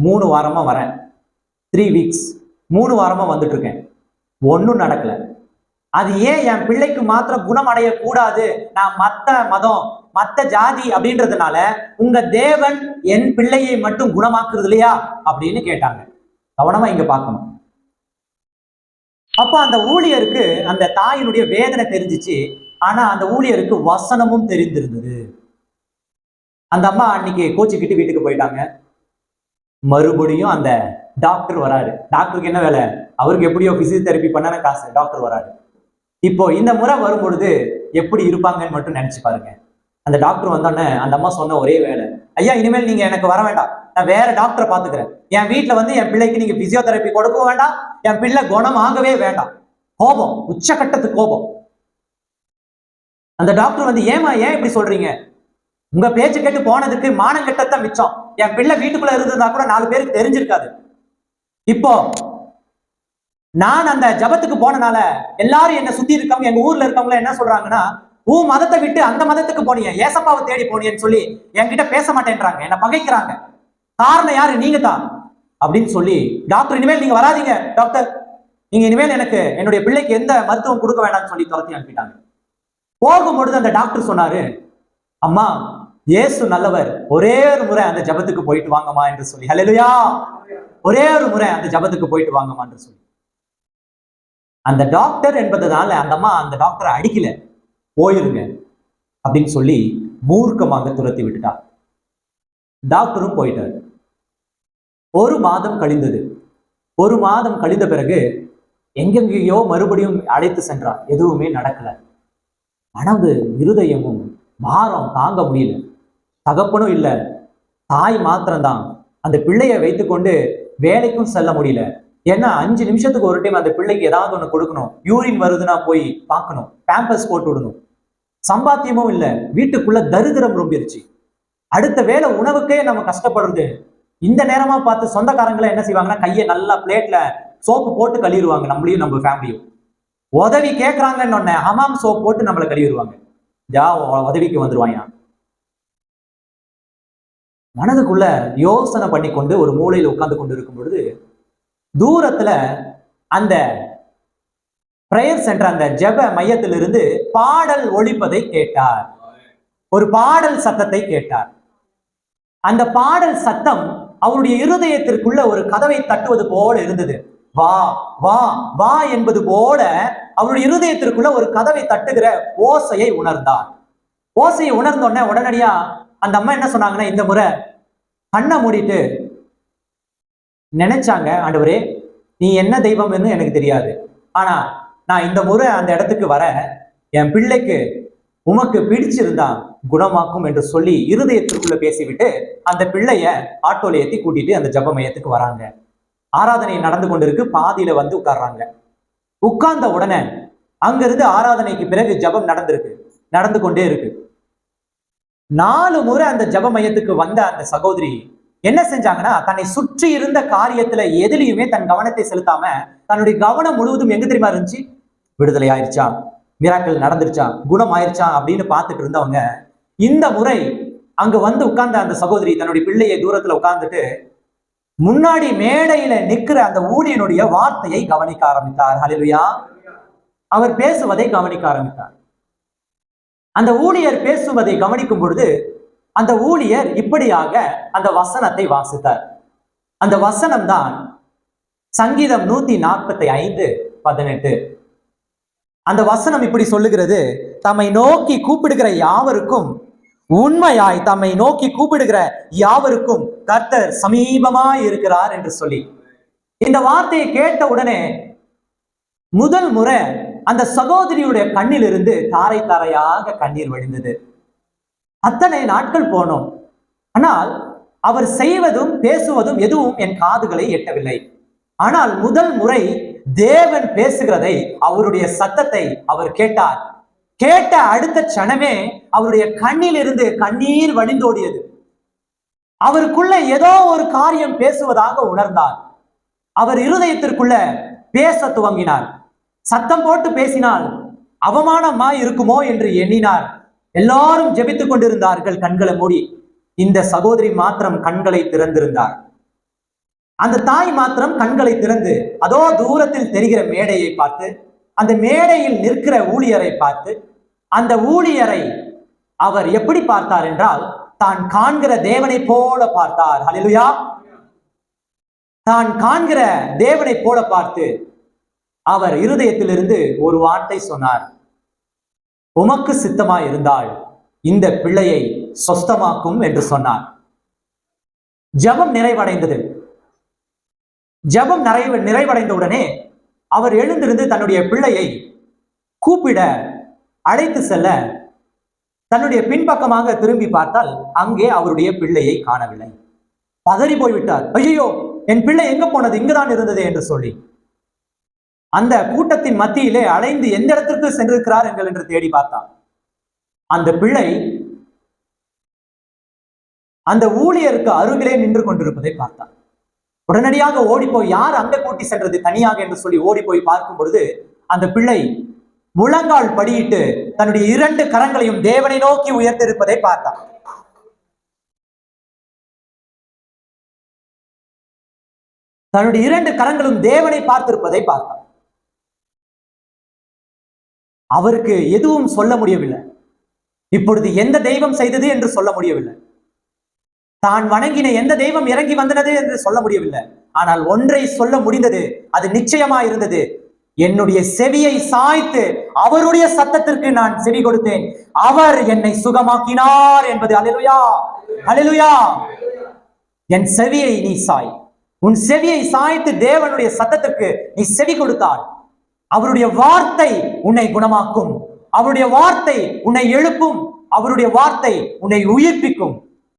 மூணு வாரமா வரேன். த்ரீ வீக்ஸ் மூணு வாரமா வந்துட்டு இருக்கேன் ஒன்றும் நடக்கல. அது ஏன் என் பிள்ளைக்கு மாத்திரம் குணம் அடையக்கூடாது நான் மத்த மதம் மத்த ஜாதி அப்படின்றதுனால உங்க தேவன் என் பிள்ளையை மட்டும் குணமாக்குறது இல்லையா? அப்படின்னு கேட்டாங்க. கவனமா இங்க பார்க்கணும். அப்ப அந்த ஊழியருக்கு அந்த தாயினுடைய வேதனை தெரிஞ்சிச்சு. ஆனா அந்த ஊழியருக்கு வசனமும் தெரிந்திருந்தது. அந்த அம்மா அன்னைக்கு கோச்சிக்கிட்டு வீட்டுக்கு போயிட்டாங்க. மறுபடியும் அந்த டாக்டர் வராரு. டாக்டருக்கு என்ன வேலை? அவருக்கு எப்படியோ பிசியோதெரப்பி பண்ணன காசு. டாக்டர் வராரு. இப்போ இந்த முறை வரும்பொழுது எப்படி இருப்பாங்கன்னு மட்டும் நினைச்சு பாருங்க. அந்த டாக்டர் வந்தோடனே அந்த அம்மா சொன்ன ஒரே வேலை. ஐயா இனிமேல் நீங்க எனக்கு வர வேண்டாம். நான் வேற டாக்டரை பாத்துக்கிறேன். என் வீட்டுல வந்து என் பிள்ளைக்கு நீங்க பிசியோதெரப்பி கொடுக்கவும் வேண்டாம். என் பிள்ளை குணம் ஆகவே வேண்டாம். கோபம். உச்சகட்டத்து கோபம். அந்த டாக்டர் வந்து ஏமா ஏன் இப்படி சொல்றீங்க? உங்க பேச்சு கேட்டு போனதுக்கு மானம் கெட்டத்தான் மிச்சம். என் பிள்ளை வீட்டுக்குள்ள இருந்திருந்தா கூட நாலு பேருக்கு தெரிஞ்சிருக்காது. இப்போ நான் அந்த ஜபத்துக்கு போனனால எல்லாரும் என்ன சுத்தி இருக்கவங்க எங்க ஊர்ல இருக்கவங்க என்ன சொல்றாங்கன்னா உன் மதத்தை விட்டு அந்த மதத்துக்கு போனீங்க ஏசப்பாவை தேடி போனீங்கன்னு சொல்லி என்கிட்ட பேச மாட்டேன்றாங்க. என்ன பகைக்கிறாங்க. காரணம் யாரு? நீங்க தான் அப்படின்னு சொல்லி டாக்டர் இனிமேல் நீங்க வராதீங்க டாக்டர். நீங்க இனிமேல் எனக்கு என்னுடைய பிள்ளைக்கு எந்த மருத்துவம் கொடுக்க வேண்டாம்னு சொல்லி துரத்தி அனுப்பிட்டாங்க. போகும்பொழுது அந்த டாக்டர் சொன்னாரு அம்மா இயேசு நல்லவர். ஒரே ஒரு முறை அந்த ஜபத்துக்கு போயிட்டு வாங்கம்மா என்று சொல்லி. ஹலெலுயா ஒரே ஒரு முறை அந்த ஜபத்துக்கு போயிட்டு வாங்கம்மா என்று சொல்லி. அந்த டாக்டர் என்பதனால அந்த அம்மா அந்த டாக்டரை அடிக்கல. போயிருங்க அப்படின்னு சொல்லி மூர்க்கமாக துரத்தி விட்டுட்டா. டாக்டரும் போயிட்டார். ஒரு மாதம் கழிந்தது. ஒரு மாதம் கழிந்த பிறகு எங்கெங்கேயோ மறுபடியும் அழைத்து சென்றார் எதுவுமே நடக்கல. மனது இருதயமும் பாரம் தாங்க முடியல. தகப்பனும் இல்லை. தாய் மாத்திரம்தான். அந்த பிள்ளையை வைத்துக்கொண்டு வேலைக்கும் செல்ல முடியல. ஏன்னா அஞ்சு நிமிஷத்துக்கு ஒரு டைம் அந்த பிள்ளைக்கு ஏதாவது ஒன்று கொடுக்கணும். யூரின் வருதுன்னா போய் பார்க்கணும். பேம்பர்ஸ் போட்டு விடணும். சம்பாத்தியமும் இல்லை. வீட்டுக்குள்ள தரித்திரம் ரொம்பிருச்சு. அடுத்த வேளை உணவுக்கே நம்ம கஷ்டப்படுறது. இந்த நேரமா பார்த்து சொந்தக்காரங்களை என்ன செய்வாங்கன்னா கையை நல்லா பிளேட்ல சோப்பு போட்டு கழுவிடுவாங்க. நம்மளையும் நம்ம ஃபேமிலியும் உதவி கேட்கறாங்கன்னு ஒன்னே ஹமாம் சோப் போட்டு நம்மளை கழுவிடுவாங்க. ஜா உதவிக்கு வந்துருவாங்க மனதுக்குள்ள யோசனை பண்ணி கொண்டு ஒரு மூலையில உட்கார்ந்து கொண்டு இருக்கும் பொழுது தூரத்துல அந்த பிரேயர் சென்டர் அந்த ஜெப மையத்திலிருந்து பாடல் ஒழிப்பதை கேட்டார். ஒரு பாடல் சத்தத்தை கேட்டார். அந்த பாடல் சத்தம் அவருடைய இருதயத்திற்குள்ள ஒரு கதவை தட்டுவது போல இருந்தது. வா வா வா என்பது போல அவருடைய இருதயத்திற்குள்ள ஒரு கதவை தட்டுகிற ஓசையை உணர்ந்தார். ஓசையை உணர்ந்த உடனே உடனடியா அந்த அம்மா என்ன சொன்னாங்கன்னா இந்த முறை கண்ணை மூடிட்டு நினைச்சாங்க ஆண்டவரே நீ என்ன தெய்வம்னு எனக்கு தெரியாது. ஆனா நான் இந்த முறை அந்த இடத்துக்கு வர என் பிள்ளைக்கு உமக்கு பிடிச்சிருந்தா குணமாக்கும் என்று சொல்லி இருதயத்திற்குள்ள பேசிவிட்டு அந்த பிள்ளைய ஆட்டோல ஏத்தி கூட்டிட்டு அந்த ஜப மையத்துக்கு வராங்க. ஆராதனை நடந்து கொண்டிருக்கு பாதியில வந்து உட்கார்றாங்க. உட்கார்ந்த உடனே அங்கிருந்து ஆராதனைக்கு பிறகு ஜபம் நடந்திருக்கு நடந்து கொண்டே இருக்கு. நாலு முறை அந்த ஜப மையத்துக்கு வந்த அந்த சகோதரி என்ன செஞ்சாங்கன்னா தன்னை சுற்றி இருந்த காரியத்துல எதுலயுமே தன் கவனத்தை செலுத்தாம தன்னுடைய கவனம் முழுவதும் எங்க தெரியுமா இருந்துச்சு? விடுதலை ஆயிருச்சா? மிராக்கள் நடந்துருச்சா? குணம் ஆயிருச்சா? அப்படின்னு பார்த்துட்டு இருந்தவங்க இந்த முறை அங்க வந்து உட்கார்ந்த அந்த சகோதரி தன்னுடைய பிள்ளையை தூரத்துல உட்கார்ந்துட்டு முன்னாடி மேடையில நிக்கிற அந்த ஊழியனுடைய வார்த்தையை கவனிக்க ஆரம்பித்தார். ஹலிலுயா அவர் பேசுவதை கவனிக்க ஆரம்பித்தார். அந்த ஊழியர் பேசுவதை கவனிக்கும் பொழுது அந்த ஊழியர் இப்படியாக அந்த வசனத்தை வாசித்தார். அந்த வசனம் தான் சங்கீதம் நூத்தி நாற்பத்தி ஐந்து பதினெட்டு. அந்த வசனம் இப்படி சொல்லுகிறது தம்மை நோக்கி கூப்பிடுகிற யாவருக்கும் உண்மையாய் தம்மை நோக்கி கூப்பிடுகிற யாவருக்கும் கர்த்தர் சமீபமாய் இருக்கிறார் என்று சொல்லி. இந்த வார்த்தையை கேட்ட உடனே முதல் முறை அந்த சகோதரியுடைய கண்ணிலிருந்து தாரை தாரையாக கண்ணீர் வழிந்தது. அத்தனை நாட்கள் போனோம். ஆனால் அவர் செய்வதும் பேசுவதும் எதுவும் என் காதுகளை எட்டவில்லை. ஆனால் முதல் முறை தேவன் பேசுகிறதை அவருடைய சத்தத்தை அவர் கேட்டார். கேட்ட அடுத்த கணமே அவருடைய கண்ணில் இருந்து கண்ணீர் வழிந்தோடியது. அவருக்குள்ள ஏதோ ஒரு காரியம் பேசுவதாக உணர்ந்தார். அவர் இருதயத்திற்குள்ள பேச துவங்கினார். சத்தம் போட்டு பேசினால் அவமானமா இருக்குமோ என்று எண்ணினார். எல்லாரும் ஜெபித்துக் கொண்டிருந்தார்கள் கண்களை மூடி. இந்த சகோதரி மாத்திரம் கண்களை திறந்திருந்தார். அந்த தாய் மாத்திரம் கண்களை திறந்து அதோ தூரத்தில் தெரிகிற மேடையை பார்த்து அந்த மேடையில் நிற்கிற ஊழியரை பார்த்து அந்த ஊழியரை அவர் எப்படி பார்த்தார் என்றால் தான் காண்கிற தேவனை போல பார்த்தார். ஹலிலுயா தான் காண்கிற தேவனை போல பார்த்து அவர் இருதயத்திலிருந்து ஒரு வார்த்தை சொன்னார். உமக்கு சித்தமா இருந்தால் இந்த பிள்ளையை சொஸ்தமாக்கும் என்று சொன்னார். ஜெபம் நிறைவடைந்தது. ஜெபம் நிறைவு நிறைவடைந்த உடனே அவர் எழுந்திருந்து தன்னுடைய பிள்ளையை கூப்பிட அழைத்து செல்ல தன்னுடைய பின்பக்கமாக திரும்பி பார்த்தால் அங்கே அவருடைய பிள்ளையை காணவில்லை. பதறி போய்விட்டார். ஐயோ என் பிள்ளை எங்க போனது? இங்குதான் இருந்தது என்று சொல்லி அந்த கூட்டத்தின் மத்தியிலே அலைந்து எந்த இடத்திற்கு சென்றிருக்கிறார் எங்கள் என்று தேடி பார்த்தார் அந்த பிள்ளை அந்த ஊழியருக்கு அருகிலே நின்று கொண்டிருப்பதை பார்த்தார் உடனடியாக ஓடிப்போய் யார் அங்க கூட்டி சென்றது தனியாக என்று சொல்லி ஓடி போய் பார்க்கும் பொழுது அந்த பிள்ளை முழங்கால் படியிட்டு தன்னுடைய இரண்டு கரங்களையும் தேவனை நோக்கி உயர்த்திருப்பதை பார்த்தார் தன்னுடைய இரண்டு கரங்களும் தேவனை பார்த்திருப்பதை பார்த்தார் அவருக்கு எதுவும் சொல்ல முடியவில்லை. இப்பொழுது எந்த தெய்வம் செய்தது என்று சொல்ல முடியவில்லை. தான் வணங்கின எந்த தெய்வம் இறங்கி வந்தனது என்று சொல்ல முடியவில்லை. ஆனால் ஒன்றை சொல்ல முடிந்தது அது நிச்சயமா இருந்தது என்னுடைய செவியை சாய்த்து அவருடைய சத்தத்திற்கு நான் செவி கொடுத்தேன். அவர் என்னை சுகமாக்கினார் என்பது. அலிலுயா அலிலுயா என் செவியை நீ சாய். உன் செவியை சாய்த்து தேவனுடைய சத்தத்திற்கு நீ செவி கொடுத்தாள் அவருடைய வார்த்தை உன்னை குணமாக்கும். அவருடைய வார்த்தை உன்னை எழுப்பும். அவருடைய வார்த்தை உன்னை உயிர்ப்பிக்கும்.